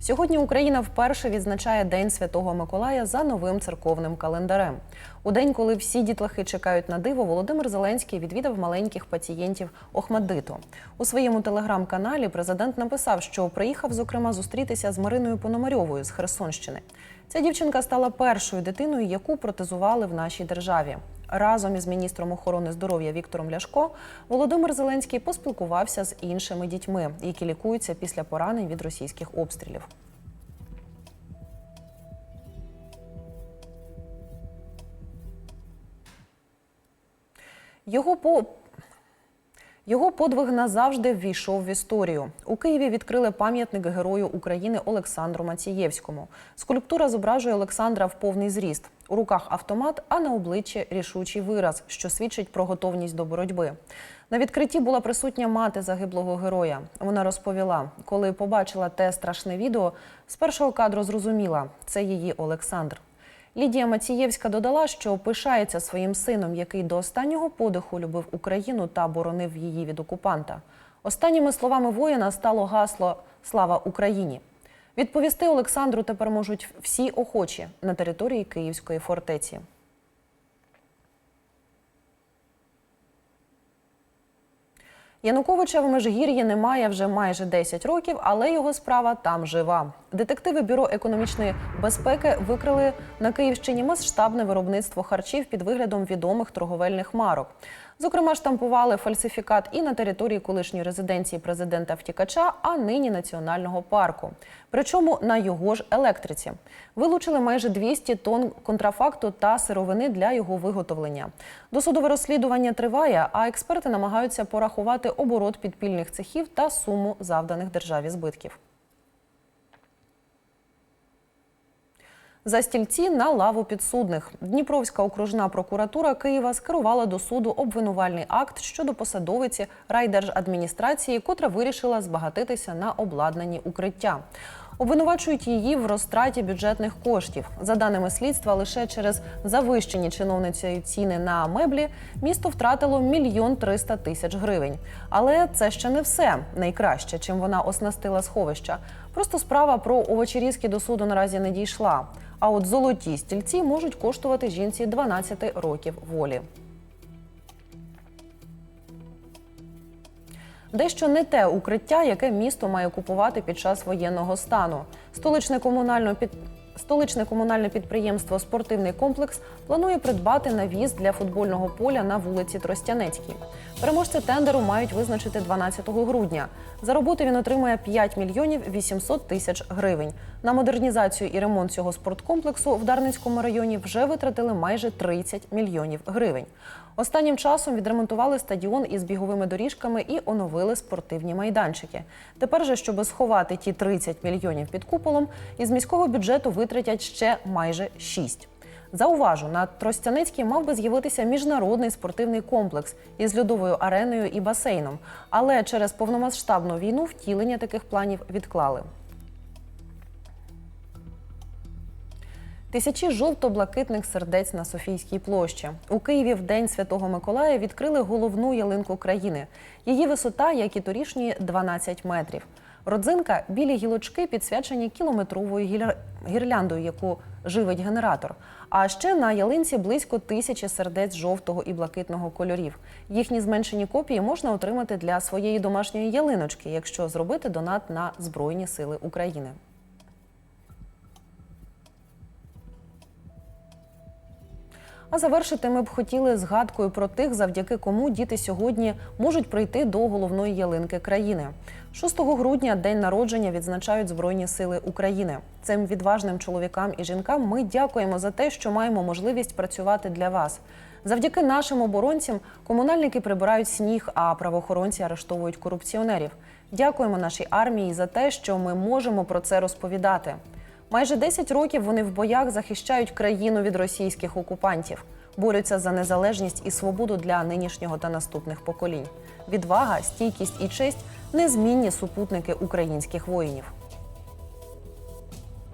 Сьогодні Україна вперше відзначає День Святого Миколая за новим церковним календарем. У день, коли всі дітлахи чекають на диво, Володимир Зеленський відвідав маленьких пацієнтів Охмаддиту. У своєму телеграм-каналі президент написав, що приїхав зокрема зустрітися з Мариною Пономарьовою з Херсонщини. Ця дівчинка стала першою дитиною, яку протезували в нашій державі. Разом із міністром охорони здоров'я Віктором Ляшко Володимир Зеленський поспілкувався з іншими дітьми, які лікуються після поранень від російських обстрілів. Його по його подвиг назавжди ввійшов в історію. У Києві відкрили пам'ятник герою України Олександру Мацієвському. Скульптура зображує Олександра в повний зріст. У руках автомат, а на обличчі рішучий вираз, що свідчить про готовність до боротьби. На відкритті була присутня мати загиблого героя. Вона розповіла, коли побачила те страшне відео, з першого кадру зрозуміла це її Олександр. Лідія Мацієвська додала, що пишається своїм сином, який до останнього подиху любив Україну та боронив її від окупанта. Останніми словами воїна стало гасло Слава Україні. Відповісти Олександру тепер можуть всі охочі на території Київської фортеці. Януковича в Межгір'ї немає вже майже 10 років, але його справа там жива. Детективи бюро економічної безпеки викрили на Київщині масштабне виробництво харчів під виглядом відомих торговельних марок. Зокрема, штампували фальсифікат і на території колишньої резиденції президента втікача, а нині національного парку. Причому на його ж електриці вилучили майже 200 тонн контрафакту та сировини для його виготовлення. Досудове розслідування триває, а експерти намагаються порахувати оборот підпільних цехів та суму завданих державі збитків. За стільці на лаву підсудних Дніпровська окружна прокуратура Києва скерувала до суду обвинувальний акт щодо посадовиці райдержадміністрації, котра вирішила збагатитися на обладнанні укриття. Обвинувачують її в розтраті бюджетних коштів. За даними слідства, лише через завищені чиновницею ціни на меблі місто втратило мільйон триста тисяч гривень. Але це ще не все найкраще, чим вона оснастила сховища. Просто справа про овочерізки до суду наразі не дійшла. А от золоті стільці можуть коштувати жінці 12 років волі. Дещо не те укриття, яке місто має купувати під час воєнного стану. Столичне комунальне під... Столичне комунальне підприємство Спортивний комплекс планує придбати навіс для футбольного поля на вулиці Тростянецькій. Переможці тендеру мають визначити 12 грудня. За роботу він отримує 5 мільйонів 800 тисяч гривень. На модернізацію і ремонт цього спорткомплексу в Дарницькому районі вже витратили майже 30 мільйонів гривень. Останнім часом відремонтували стадіон із біговими доріжками і оновили спортивні майданчики. Тепер же, щоб сховати ті 30 мільйонів під куполом, із міського бюджету витратять ще майже 6. Зауважу, на Тростянецькій мав би з'явитися міжнародний спортивний комплекс із льодовою ареною і басейном, але через повномасштабну війну втілення таких планів відклали. Тисячі жовто-блакитних сердець на Софійській площі. У Києві в День Святого Миколая відкрили головну ялинку країни. Її висота, як і торішньої, 12 метрів. Родзинка білі гілочки підсвячені кілометровою гіля- гірляндою, яку живить генератор. А ще на ялинці близько тисячі сердець жовтого і блакитного кольорів. Їхні зменшені копії можна отримати для своєї домашньої ялиночки, якщо зробити донат на Збройні Сили України. А завершити ми б хотіли згадкою про тих, завдяки кому діти сьогодні можуть прийти до головної ялинки країни. 6 грудня день народження відзначають Збройні Сили України. Цим відважним чоловікам і жінкам ми дякуємо за те, що маємо можливість працювати для вас. Завдяки нашим оборонцям комунальники прибирають сніг, а правоохоронці арештовують корупціонерів. Дякуємо нашій армії за те, що ми можемо про це розповідати. Майже 10 років вони в боях захищають країну від російських окупантів, борються за незалежність і свободу для нинішнього та наступних поколінь. Відвага, стійкість і честь незмінні супутники українських воїнів.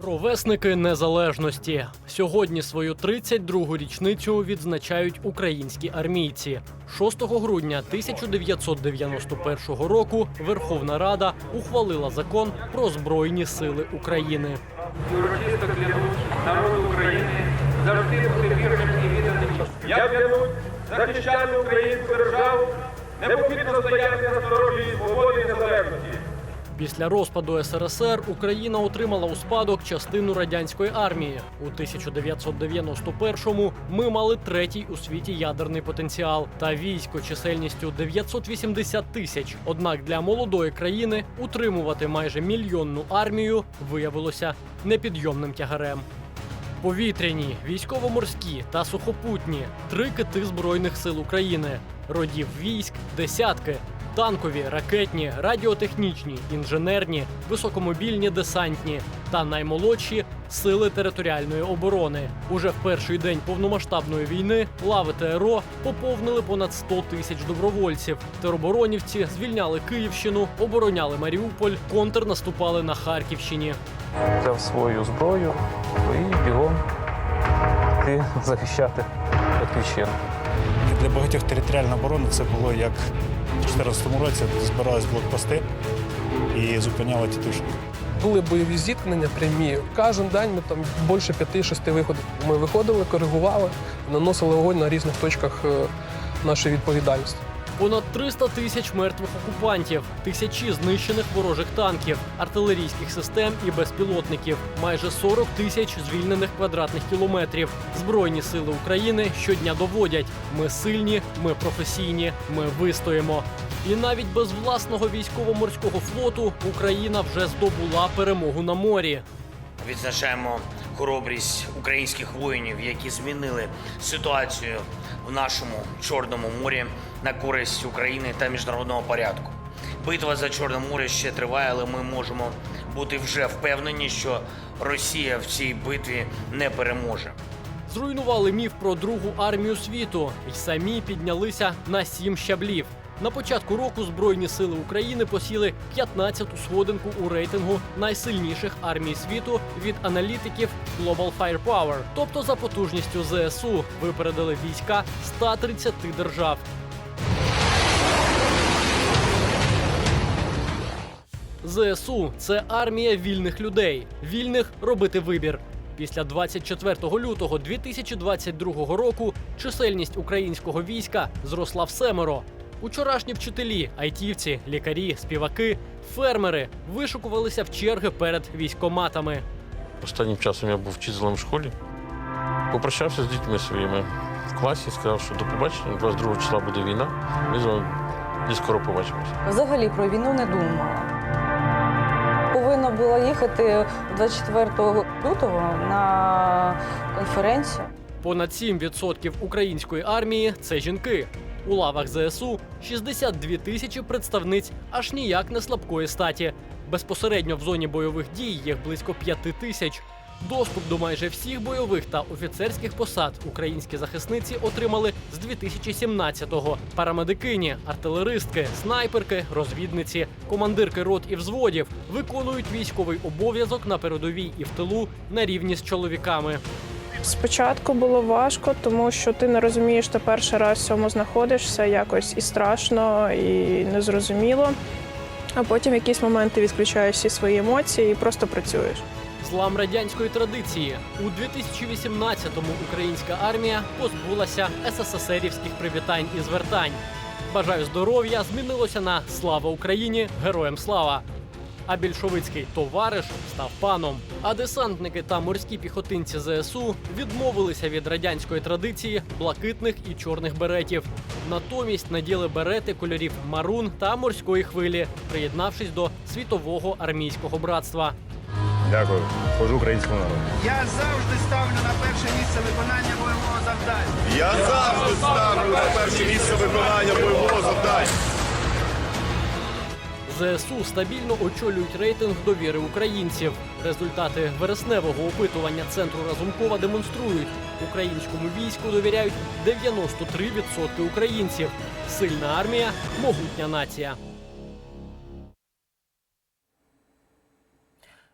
Ровесники незалежності сьогодні свою 32-гу річницю відзначають українські армійці. 6 грудня 1991 року Верховна Рада ухвалила закон про збройні сили України. І урочисто клянусь народу України завжди бути вірним і відданим. Я клянусь захищати українську державу, непохитно стояти на сторожі свободи і незалежності. Після розпаду СРСР Україна отримала у спадок частину радянської армії. У 1991-му ми мали третій у світі ядерний потенціал та військо чисельністю 980 тисяч. Однак для молодої країни утримувати майже мільйонну армію виявилося непідйомним тягарем. Повітряні, військово-морські та сухопутні три кити збройних сил України, родів військ, десятки, танкові, ракетні, радіотехнічні, інженерні, високомобільні десантні та наймолодші сили територіальної оборони. Уже в перший день повномасштабної війни лави ТРО поповнили понад 100 тисяч добровольців. Тероборонівці звільняли Київщину, обороняли Маріуполь, контрнаступали на Харківщині. взяв свою зброю і бігом йти захищати батьківщину. Для багатьох територіальна оборона це було як в 2014 році збирались блокпости і зупиняли тітушки. Були бойові зіткнення прямі. Кожен день ми там більше п'яти-шести виходів. Ми виходили, коригували, наносили вогонь на різних точках е, нашої відповідальності. Понад 300 тисяч мертвих окупантів, тисячі знищених ворожих танків, артилерійських систем і безпілотників, майже 40 тисяч звільнених квадратних кілометрів. Збройні сили України щодня доводять: ми сильні, ми професійні, ми вистоїмо. І навіть без власного військово-морського флоту Україна вже здобула перемогу на морі. Відзначаємо хоробрість українських воїнів, які змінили ситуацію в нашому Чорному морі на користь України та міжнародного порядку. Битва за Чорне море ще триває, але ми можемо бути вже впевнені, що Росія в цій битві не переможе. Зруйнували міф про другу армію світу і самі піднялися на сім щаблів. На початку року Збройні сили України посіли 15-ту сходинку у рейтингу найсильніших армій світу від аналітиків Global Firepower. Тобто за потужністю ЗСУ випередили війська 130 держав. ЗСУ це армія вільних людей, вільних робити вибір. Після 24 лютого 2022 року чисельність українського війська зросла в семеро. Учорашні вчителі, айтівці, лікарі, співаки, фермери вишукувалися в черги перед військоматами. Останнім часом я був вчителем в школі. Попрощався з дітьми своїми в класі, сказав, що до побачення, 22 числа буде війна. Ми з вами скоро побачимося. Взагалі про війну не думала. Їхати 24 лютого на конференцію. Понад 7% української армії це жінки. У лавах ЗСУ 62 тисячі представниць аж ніяк не слабкої статі. Безпосередньо в зоні бойових дій їх близько 5 тисяч. Доступ до майже всіх бойових та офіцерських посад українські захисниці отримали з 2017-го. Парамедикині, артилеристки, снайперки, розвідниці, командирки рот і взводів виконують військовий обов'язок на передовій і в тилу на рівні з чоловіками. Спочатку було важко, тому що ти не розумієш, ти перший раз в цьому знаходишся, якось і страшно, і незрозуміло. А потім в якісь моменти відключаєш всі свої емоції і просто працюєш. Злам радянської традиції у 2018-му українська армія позбулася СССРівських привітань і звертань. Бажаю здоров'я змінилося на Слава Україні! Героям слава! А більшовицький товариш став паном. А десантники та морські піхотинці ЗСУ відмовилися від радянської традиції блакитних і чорних беретів. Натомість наділи берети кольорів марун та морської хвилі, приєднавшись до світового армійського братства. Дякую. Служу українському народу. Я завжди ставлю на перше місце виконання бойового завдання. Я завжди ставлю на перше місце виконання бойового завдання. ЗСУ стабільно очолюють рейтинг довіри українців. Результати вересневого опитування центру Разумкова демонструють, українському війську довіряють 93% українців. Сильна армія, могутня нація.